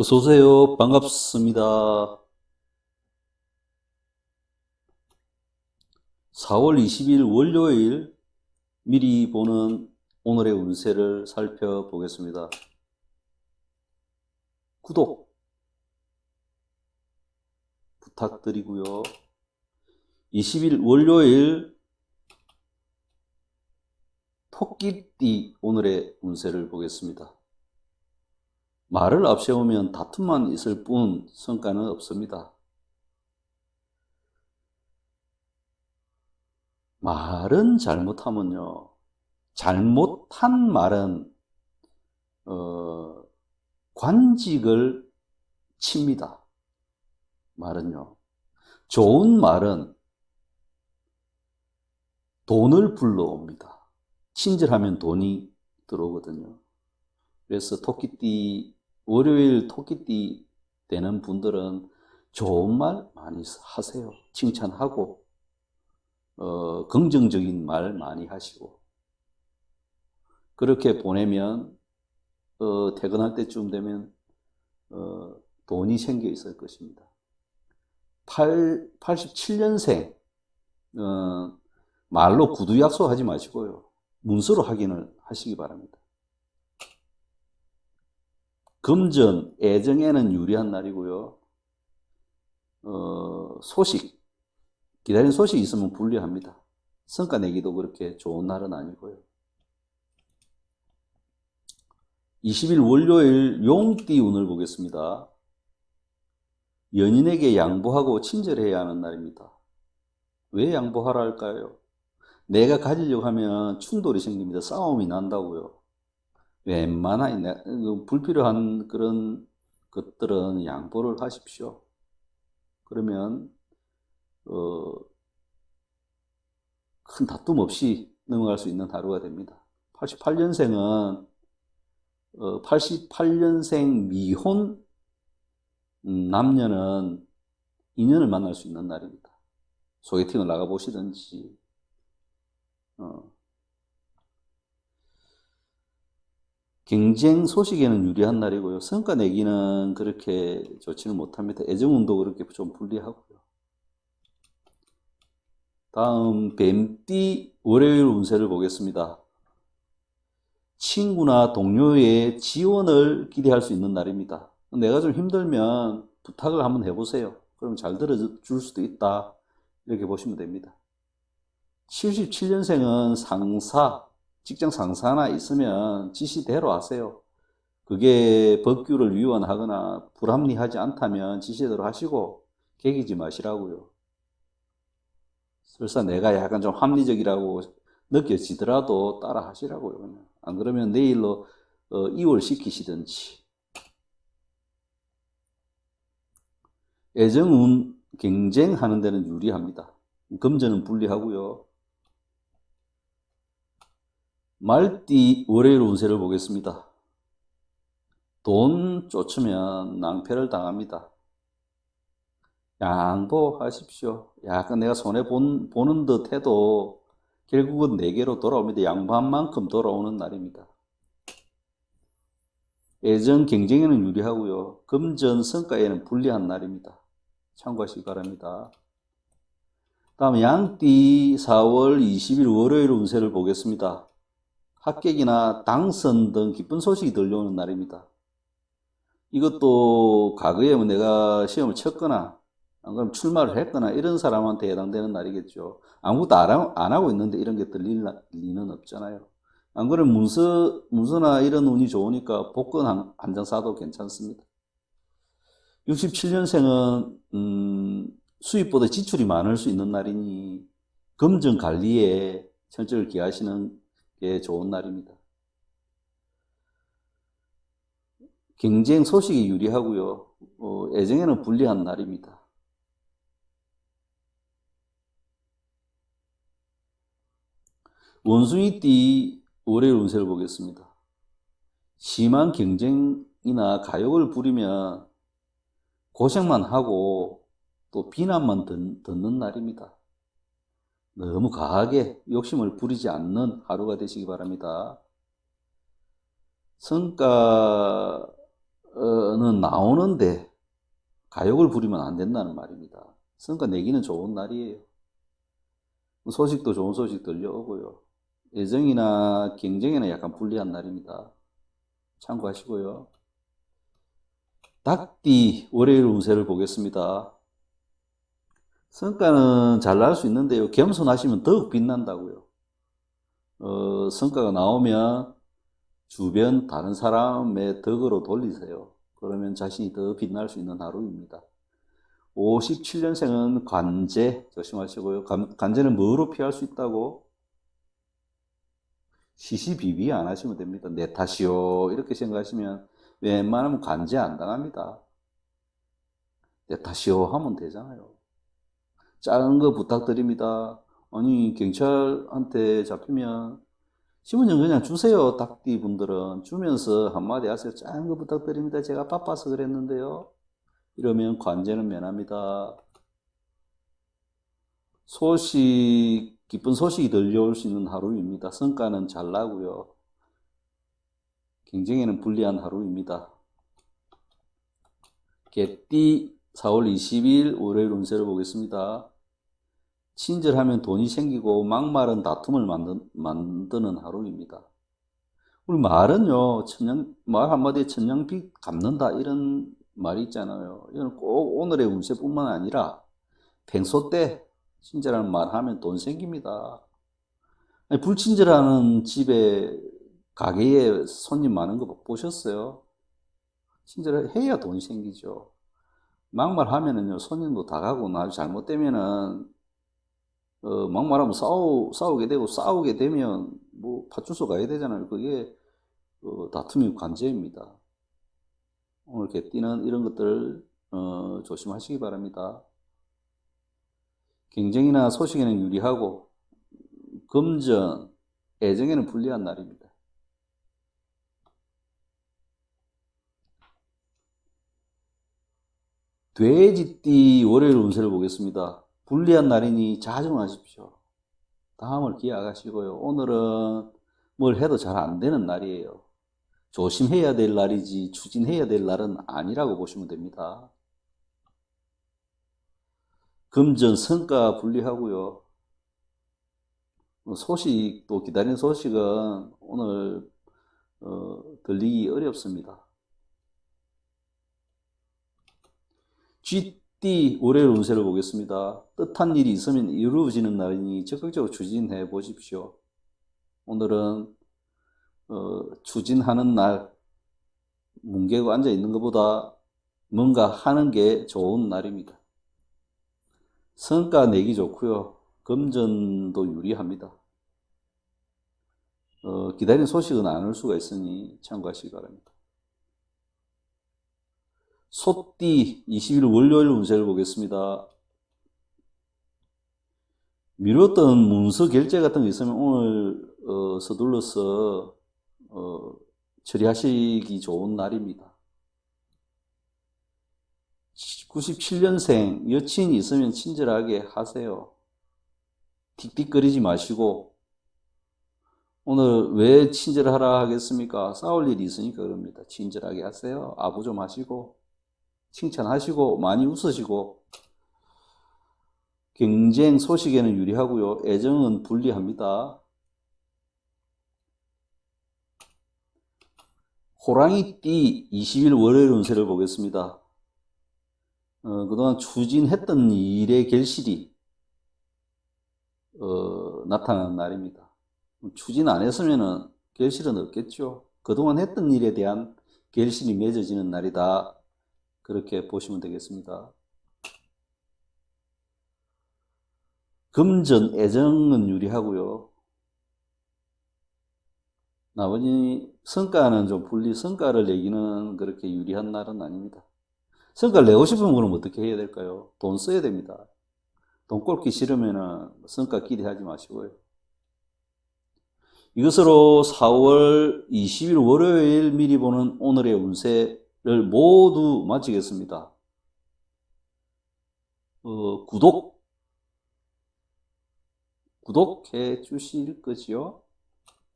어서오세요. 반갑습니다. 4월 20일 월요일 미리 보는 오늘의 운세를 살펴보겠습니다. 구독 부탁드리고요. 20일 월요일 토끼띠 오늘의 운세를 보겠습니다. 말을 앞세우면 다툼만 있을 뿐 성과는 없습니다. 말은 잘못하면요. 잘못한 말은 어, 관직을 칩니다. 말은요. 좋은 말은 돈을 불러옵니다. 친절하면 돈이 들어오거든요. 그래서 토끼띠, 월요일 토끼띠 되는 분들은 좋은 말 많이 하세요. 칭찬하고, 어, 긍정적인 말 많이 하시고. 그렇게 보내면, 어, 퇴근할 때쯤 되면, 어, 돈이 생겨 있을 것입니다. 8, 87년생, 어, 말로 구두 약속하지 마시고요. 문서로 확인을 하시기 바랍니다. 금전, 애정에는 유리한 날이고요. 어, 소식, 기다린 소식이 있으면 불리합니다. 성과 내기도 그렇게 좋은 날은 아니고요. 20일 월요일 용띠 운을 보겠습니다. 연인에게 양보하고 친절해야 하는 날입니다. 왜 양보하라 할까요? 내가 가지려고 하면 충돌이 생깁니다. 싸움이 난다고요. 웬만한 내- 그 불필요한 그런 것들은 양보를 하십시오. 그러면 어, 큰 다툼 없이 넘어갈 수 있는 하루가 됩니다. 88년생은 88년생 미혼 음, 남녀는 인연을 만날 수 있는 날입니다. 소개팅을 나가 보시든지 어, 경쟁 소식에는 유리한 날이고요. 성과 내기는 그렇게 좋지는 못합니다. 애정운도 그렇게 좀 불리하고요. 다음 뱀띠 월요일 운세를 보겠습니다. 친구나 동료의 지원을 기대할 수 있는 날입니다. 내가 좀 힘들면 부탁을 한번 해보세요. 그럼 잘 들어줄 수도 있다. 이렇게 보시면 됩니다. 77년생은 상사, 직장 상사나 있으면 지시대로 하세요. 그게 법규를 위반하거나 불합리하지 않다면 지시대로 하시고 개기지 마시라고요. 설사 내가 약간 좀 합리적이라고 느껴지더라도 따라 하시라고요. 그냥. 안 그러면 내일로 어, 이월시키시든지. 애정운 경쟁하는 데는 유리합니다. 금전은 불리하고요. 말띠 월요일 운세를 보겠습니다. 돈 쫓으면 낭패를 당합니다. 양보하십시오. 약간 내가 손해 본, 보는 듯 해도 결국은 내게로 돌아옵니다. 양보한 만큼 돌아오는 날입니다. 애정 경쟁에는 유리하고요. 금전 성과에는 불리한 날입니다. 참고하시기 바랍니다. 다음 양띠 4월 20일 월요일 운세를 보겠습니다. 합격이나 당선 등 기쁜 소식이 들려오는 날입니다. 이것도 과거에 뭐 내가 시험을 쳤거나 안 그러면 출마를 했거나 이런 사람한테 해당되는 날이겠죠. 아무것도 안 하고, 있는데 이런 게 들릴 나- 리는 없잖아요. 안 그러면 문서, 문서나 이런 운이 좋으니까 복권 한, 한 장 사도 괜찮습니다. 67년생은, 음, 수입보다 지출이 많을 수 있는 날이니 금전 관리에 철저를 기하시는 게 좋은 날입니다. 경쟁 소식이 유리하고요. 어, 애정에는 불리한 날입니다. 원숭이띠 월요일 운세를 보겠습니다. 심한 경쟁이나 가욕을 부리면 고생만 하고 또 비난만 듣, 듣는 날입니다. 너무 과하게 욕심을 부리지 않는 하루가 되시기 바랍니다. 성과, 어, 성과는 나오는데 가욕을 부리면 안 된다는 말입니다. 성과 내기는 좋은 날이에요. 소식도 좋은 소식 들려오고요. 예정이나 경쟁에는 약간 불리한 날입니다. 참고하시고요. 닭띠 월요일 운세를 보겠습니다. 성과는 잘 날 수 있는데요. 겸손하시면 더욱 빛난다고요. 어, 성과가 나오면 주변 다른 사람의 덕으로 돌리세요. 그러면 자신이 더 빛날 수 있는 하루입니다. 57년생은 관제 조심하시고요. 관, 관제는 뭐로 피할 수 있다고? 시시비비 안 하시면 됩니다. 내 탓이요. 이렇게 생각하시면 웬만하면 관제 안 당합니다. 내 탓이요 하면 되잖아요. 작은 거 부탁드립니다. 아니, 경찰한테 잡히면 신분증 그냥 주세요. 닭띠 분들은 주면서 한마디 하세요. 작은 거 부탁드립니다. 제가 바빠서 그랬는데요. 이러면 관제는 면합니다. 소식, 기쁜 소식이 들려올 수 있는 하루입니다. 성과는 잘 나고요. 경쟁에는 불리한 하루입니다. 개띠 4월 20일 월요일 운세를 보겠습니다. 친절하면 돈이 생기고 막말은 다툼을 만든, 만드 는 하루입니다. 우리 말은요, 천냥, 말 한마디에 천냥빚 갚는다, 이런 말이 있잖아요. 이건 꼭 오늘의 운세뿐만 아니라 평소 때 친절한 말 하면 돈 생깁니다. 불친절하는 집에, 가게에 손님 많은 거 보셨어요? 친절해야 돈이 생기죠. 막말하면은요, 손님도 다 가고, 아주 잘못되면은, 어, 막말하면 싸우, 싸우게 되고, 싸우게 되면, 뭐, 파출소 가야 되잖아요. 그게, 어, 다툼이 관제입니다. 오늘 개띠는 이런 것들, 어, 조심하시기 바랍니다. 경쟁이나 소식에는 유리하고, 금전, 애정에는 불리한 날입니다. 돼지띠 월요일 운세를 보겠습니다. 불리한 날이니 자중하십시오. 다음을 기약하시고요. 오늘은 뭘 해도 잘 안 되는 날이에요. 조심해야 될 날이지 추진해야 될 날은 아니라고 보시면 됩니다. 금전 성과 분리하고요. 소식도 기다리는 소식은 오늘 어, 들리기 어렵습니다. 쥐띠 월요일 운세를 보겠습니다. 뜻한 일이 있으면 이루어지는 날이니 적극적으로 추진해 보십시오. 오늘은 어, 추진하는 날 뭉개고 앉아 있는 것보다 뭔가 하는 게 좋은 날입니다. 성과 내기 좋고요. 금전도 유리합니다. 어, 기다리는 소식은 안 올 수가 있으니 참고하시기 바랍니다. 소띠 20일 월요일 운세를 보겠습니다. 미뤘던 문서 결제 같은 거 있으면 오늘 어, 서둘러서 어, 처리하시기 좋은 날입니다. 97년생 여친이 있으면 친절하게 하세요. 틱틱거리지 마시고 오늘 왜 친절하라 하겠습니까? 싸울 일이 있으니까 그럽니다. 친절하게 하세요. 아부 좀 하시고 칭찬하시고 많이 웃으시고 경쟁 소식에는 유리하고요. 애정은 불리합니다. 호랑이 띠 20일 월요일 운세를 보겠습니다. 어, 그동안 추진했던 일의 결실이 어, 나타나는 날입니다. 추진 안 했으면 결실은 없겠죠. 그동안 했던 일에 대한 결실이 맺어지는 날이다. 그렇게 보시면 되겠습니다. 금전, 애정은 유리하고요. 나머지 성과는 좀 분리, 성과를 내기는 그렇게 유리한 날은 아닙니다. 성과를 내고 싶으면 그럼 어떻게 해야 될까요? 돈 써야 됩니다. 돈 꼴기 싫으면 성과 기대하지 마시고요. 이것으로 4월 20일 월요일 미리 보는 오늘의 운세 를 모두 마치겠습니다. 어, 구독, 구독해 주실 거지요?